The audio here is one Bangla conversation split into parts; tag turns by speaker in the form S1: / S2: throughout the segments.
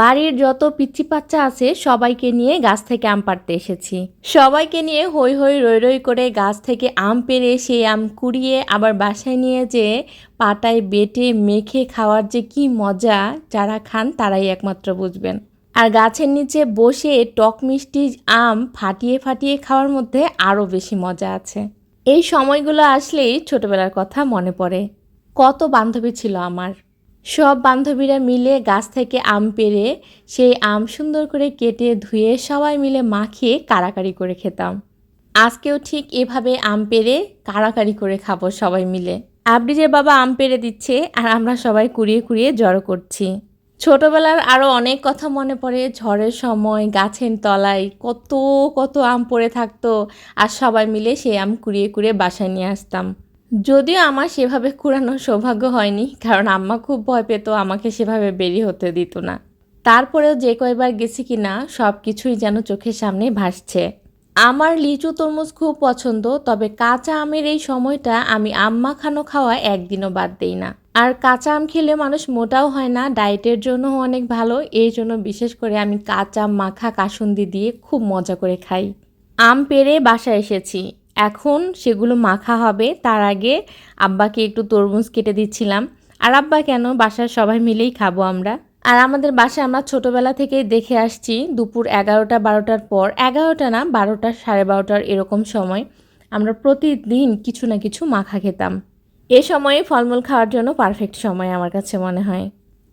S1: বাড়ির যত পিচ্চি পাচ্চা আছে, সবাইকে নিয়ে গাছ থেকে আম পাড়তে এসেছি। সবাইকে নিয়ে হই হই রই রই করে গাছ থেকে আম পেড়ে সেই আম কুড়িয়ে আবার বাসায় নিয়ে যেয়ে পাটায় বেটে মেখে খাওয়ার যে কি মজা, যারা খান তারাই একমাত্র বুঝবেন। আর গাছের নিচে বসে টক মিষ্টি আম ফাটিয়ে ফাটিয়ে খাওয়ার মধ্যে আরও বেশি মজা আছে। এই সময়গুলো আসলেই ছোটবেলার কথা মনে পড়ে। কত বান্ধবী ছিল আমার। সব বান্ধবীরা মিলে গাছ থেকে আম পেরে সেই আম সুন্দর করে কেটে ধুয়ে সবাই মিলে মাখিয়ে কাড়াকাড়ি করে খেতাম। আজকেও ঠিক এভাবে আম পেড়ে কাড়াকাড়ি করে খাব সবাই মিলে। আবরিজের বাবা আম পেড়ে দিচ্ছে আর আমরা সবাই কুড়িয়ে কুড়িয়ে জড়ো করছি। ছোটবেলার আরও অনেক কথা মনে পড়ে, ঝড়ের সময়, গাছের তলায় কত কত আম পড়ে থাকতো আর সবাই মিলে সেই আম কুড়িয়ে কুড়িয়ে বাসায় নিয়ে আসতাম। যদিও আমার সেভাবে কুড়ানোর সৌভাগ্য হয়নি, কারণ আম্মা খুব ভয় পেত আমাকে সেভাবে বেরিয়ে হতে দিত না। তারপরেও যে কয়বার গেছি কি না সব কিছুই যেন চোখের সামনে ভাসছে। আমার লিচু তরমুজ খুব পছন্দ, তবে কাঁচা আমের এই সময়টা আমি আম্মা খানো খাওয়া একদিনও বাদ দেই না। আর কাঁচা আম খেলে মানুষ মোটাও হয় না, ডায়েটের জন্য অনেক ভালো এই জন্য বিশেষ করে আমি কাঁচা মাখা কাসুন্দি দিয়ে খুব মজা করে খাই। আম পেড়ে বাসায় এসেছি। এখন সেগুলো মাখা হবে, তার আগে আব্বাকে একটু তরমুজ কেটে দিচ্ছিলাম। আর আব্বা কেন? বাসার সবাই মিলেই খাব আমরা। আর আমাদের বাসায় আমরা ছোটোবেলা থেকে দেখে আসছি, দুপুর এগারোটা বারোটার পর, এগারোটা না, বারোটা সাড়ে বারোটার এরকম সময় আমরা প্রতিদিন কিছু না কিছু মাখা খেতাম। এ সময়ে ফলমূল খাওয়ার জন্য পারফেক্ট সময় আমার কাছে মনে হয়।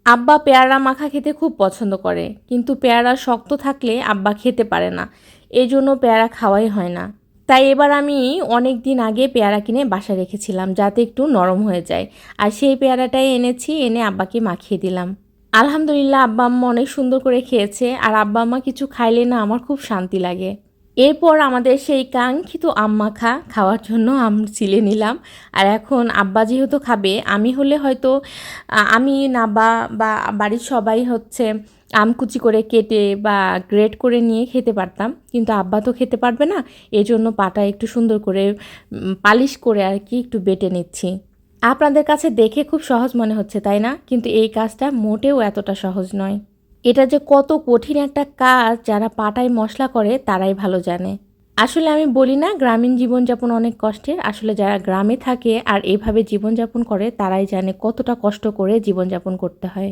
S1: আব্বা পেয়ারা মাখা খেতে খুব পছন্দ করে, কিন্তু পেয়ারা শক্ত থাকলে আব্বা খেতে পারে না। এই জন্য পেয়ারা খাওয়াই হয় না। তাই এবার আমি অনেক দিন আগে পেয়ারা কিনে বাসায় রেখেছিলাম, যাতে একটু নরম হয়ে যায়। আর সেই পেয়ারাটাই এনেছি, এনে আব্বাকে মাখিয়ে দিলাম। আলহামদুলিল্লাহ আব্বা আম্মা অনেক সুন্দর করে খেয়েছে, আর আব্বা আম্মা কিছু খাইলে না আমার খুব শান্তি লাগে। এরপর আমাদের সেই কাঙ্ক্ষিত আম মাখা খাওয়ার জন্য আম চিলে নিলাম। আর এখন আব্বা যেহেতু খাবে, আমি হলে হয়তো আমি না বা বা বাড়ির সবাই হচ্ছে আম কুচি করে কেটে বা গ্রেট করে নিয়ে খেতে পারতাম, কিন্তু আব্বা তো খেতে পারবে না এই জন্য পাটা একটু সুন্দর করে পালিশ করে আর কি একটু বেটে নিচ্ছি। আপনাদের কাছে দেখে খুব সহজ মনে হচ্ছে, তাই না? কিন্তু এই কাজটা মোটেও এতটা সহজ নয়। এটা যে কত কঠিন একটা কাজ যারা পাটায় মশলা করে, তারাই ভালো জানে। আসলে আমি বলি না, গ্রামীণ জীবনযাপন অনেক কষ্টের। আসলে যারা গ্রামে থাকে আর এভাবে জীবনযাপন করে, তারাই জানে কতটা কষ্ট করে জীবনযাপন করতে হয়।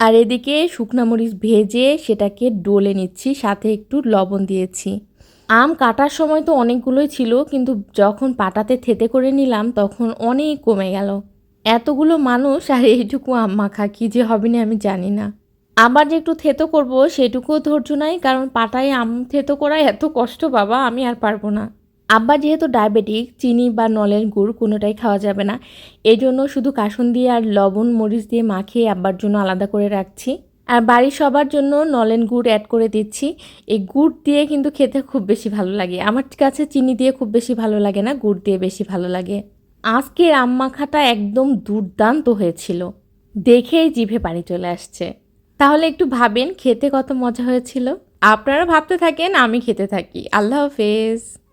S1: আর এদিকে শুকনা মরিচ ভেজে সেটাকে ডলে নিচ্ছি, সাথে একটু লবণ দিয়েছি। আম কাটার সময় তো অনেকগুলোই ছিল, কিন্তু যখন পাটাতে থেতে করে নিলাম, তখন অনেক কমে গেল। এতগুলো মানুষ, আর এইটুকু আম মাখা, কী যে হবে না আমি জানি না। আবার যে একটু থেতো করব, সেটুকুও ধৈর্য নাই, কারণ পাটায় আম থেতো করা এত কষ্ট, বাবা, আমি আর পারব না। আব্বা যেহেতু ডায়াবেটিক, চিনি বা নলের গুড় কোনোটাই খাওয়া যাবে না। এই জন্য শুধু কাসুন দিয়ে আর লবণ, মরিচ দিয়ে মাখিয়ে আব্বার জন্য আলাদা করে রাখছি। আর বাড়ির সবার জন্য নলেন গুড় অ্যাড করে দিচ্ছি। এই গুড় দিয়ে কিন্তু খেতে খুব বেশি ভালো লাগে। আমার কাছে চিনি দিয়ে খুব বেশি ভালো লাগে না, গুড় দিয়ে বেশি ভালো লাগে। আজকের মাখাটা একদম দুর্দান্ত হয়েছিল। দেখেই জিভে পানি চলে আসছে। তাহলে একটু ভাবেন, খেতে কত মজা হয়েছিল? আপনারা ভাবতে থাকেন, আমি খেতে থাকি। আল্লাহ হাফেজ।